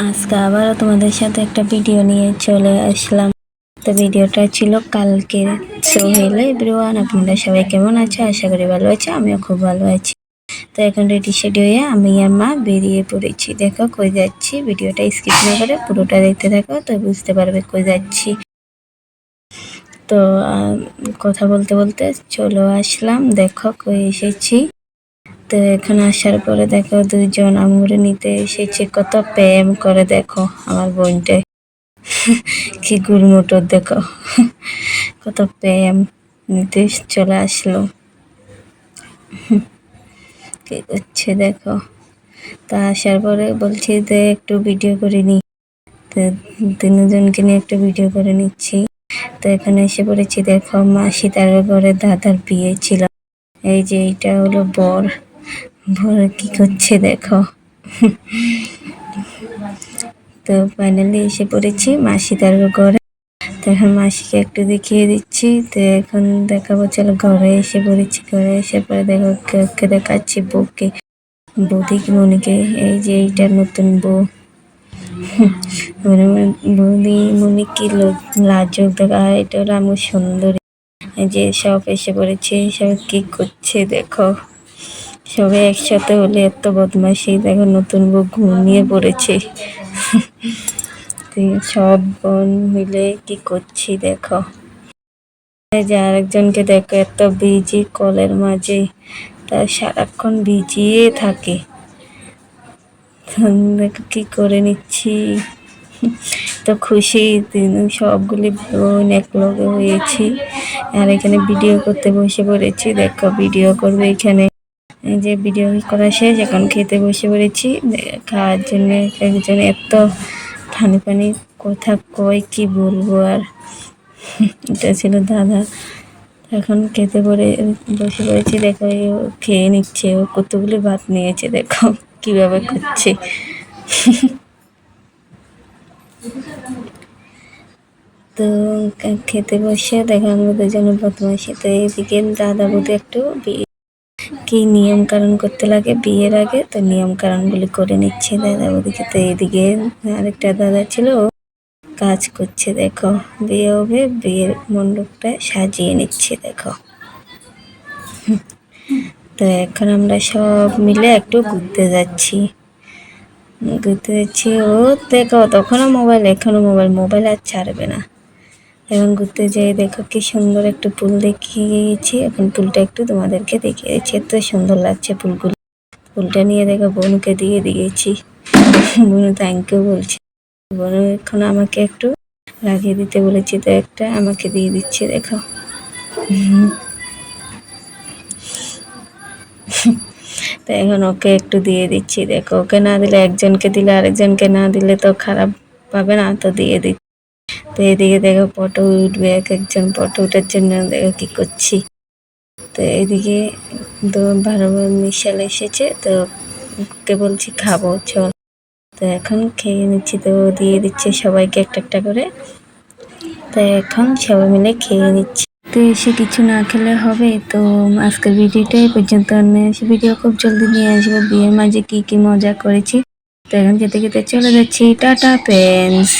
আজকে আবারও তোমাদের সাথে একটা ভিডিও নিয়ে চলে আসলাম। তো ভিডিওটা ছিল কালকে সো হইলে এভরিওয়ান আপনারা সবাই কেমন আছে? আশা করি ভালো আছে, আমিও খুব ভালো আছি। তো এখন রেডি সেডি হয়ে আমি আর মা বেরিয়ে পড়েছি। দেখো, কই যাচ্ছি? ভিডিওটা স্কিপ না করে পুরোটা দেখতে থাকো, তো বুঝতে পারবে কই যাচ্ছি। তো কথা বলতে বলতে চলো আসলাম। দেখো, কই এসেছি। তো এখানে আসার পরে দেখো দুইজন আঙুরে নিতে এসেছে। কত প্রেম করে দেখো আমার বোনটা। কি গুলমোটর দেখো। কত প্রেম নিতে চলে আসলো। কি করছে দেখো। তা আসার পরে বলছি যে একটু ভিডিও করে নি। তো তিনজনকে নিয়ে একটা ভিডিও করে নিচ্ছি। তো এখানে এসে পড়েছি, দেখো মাসি তার ঘরে দাদার বিয়ে ছিল। এই যে এইটা হলো বর। বর কি করছে দেখো? তো ফাইনালি এসে পড়েছি মাসি তার ঘরে। তো এখন মাসিকে একটু দেখিয়ে দিচ্ছি। তো এখন দেখাবো, চলো ঘরে এসে পড়েছি। ঘরে এসে পরে দেখো কে- দেখাচ্ছি বউকে। বৌদি মনিকে, এই যে এইটা নতুন বউ। মনে- বৌদি, মনে কি লাজুক, দেখা এটা হলো আমার সুন্দরী। যে সব এসে পড়েছে, সব কি করছে দেখো। সবাই একসাথে হলে এত বদমাশি, দেখো নতুন বউ ঘুমিয়ে পড়েছে। সব বোন মিলে কি করছি দেখো। যে আরেকজনকে দেখো, এত বিজি কলের মাঝে। তার সারাক্ষণ বিজিয়ে থাকে। কি করে নিচ্ছি। তো খুশি সবগুলি বোন এক লগে হয়েছি। আর এখানে ভিডিও করতে বসে পড়েছি। দেখো ভিডিও করবে এখানে। যে ভিডিও করা শেষ, এখন খেতে বসে পড়েছি। খাওয়ার জন্য একজন এত ফানি ফানি কথা কয়, কি বলব আর? এটা ছিল দাদা। এখন খেতে পরে বসে পড়েছি, দেখো ও খেয়ে নিচ্ছে, ও কতগুলো ভাত নিয়েছে, দেখো কীভাবে করছে। তো খেতে বসে, দেখো আমরা দুজনে বদমাইশি তো এইদিকে দাদা বৌদি একটু কি নিয়ম কানুন করতে লাগে, বিয়ের আগে তো নিয়ম কানুনগুলি করে নিচ্ছে দাদা বৌদিকে তো এদিকে আরেকটা দাদা ছিল কাজ করছে, দেখো। বিয়ে হবে, বিয়ের মণ্ডপটা সাজিয়ে নিচ্ছে, দেখো। তো এখন আমরা সব মিলে একটু ঘুরতে যাচ্ছি। ঘুরতে যাচ্ছি, ও দেখো, তখনও মোবাইল এখনও মোবাইল মোবাইল আর ছাড়বে না। এখন ঘুরতে যেয়ে দেখো কি সুন্দর একটু পুল দেখিয়ে গেছি এখন ফুলটা একটু তোমাদেরকে দেখিয়ে দিচ্ছি এত সুন্দর লাগছে ফুলগুলো। ফুলটা নিয়ে দেখো বোনকে দিয়ে দিয়েছি। বোনু ইউ বলছে। বোনু এখন আমাকে একটু লাগিয়ে দিতে বলেছি, তো একটা আমাকে দিয়ে দিচ্ছে, দেখো। তো এখন ওকে একটু দিয়ে দিচ্ছি, দেখো। ওকে না দিলে একজনকে দিলে আরেকজনকে না দিলে তো খারাপ পাবে না, তো দিয়ে দিচ্ছি। তো এদিকে দেখো ফটো উঠবে, এক একজন ফটো উঠার জন্য দেখো কি করছি। তো এদিকে তো বারো মিশাল এসেছে, তো ওকে বলছি, খাব, চল। তো এখন খেয়ে নিচ্ছি, তো দিয়ে দিচ্ছে সবাইকে একটা একটা করে। তো এখন সবাই মিলে খেয়ে নিচ্ছি। তো এসে কিছু না খেলে হবে, তো আজকের ভিডিওটা এই পর্যন্ত। নেক্সট ভিডিও খুব জলদি নিয়ে আসব, বিয়ের মাঝে কি কি মজা করেছি। তো এখন খেতে খেতে চলে যাচ্ছি। Tata friends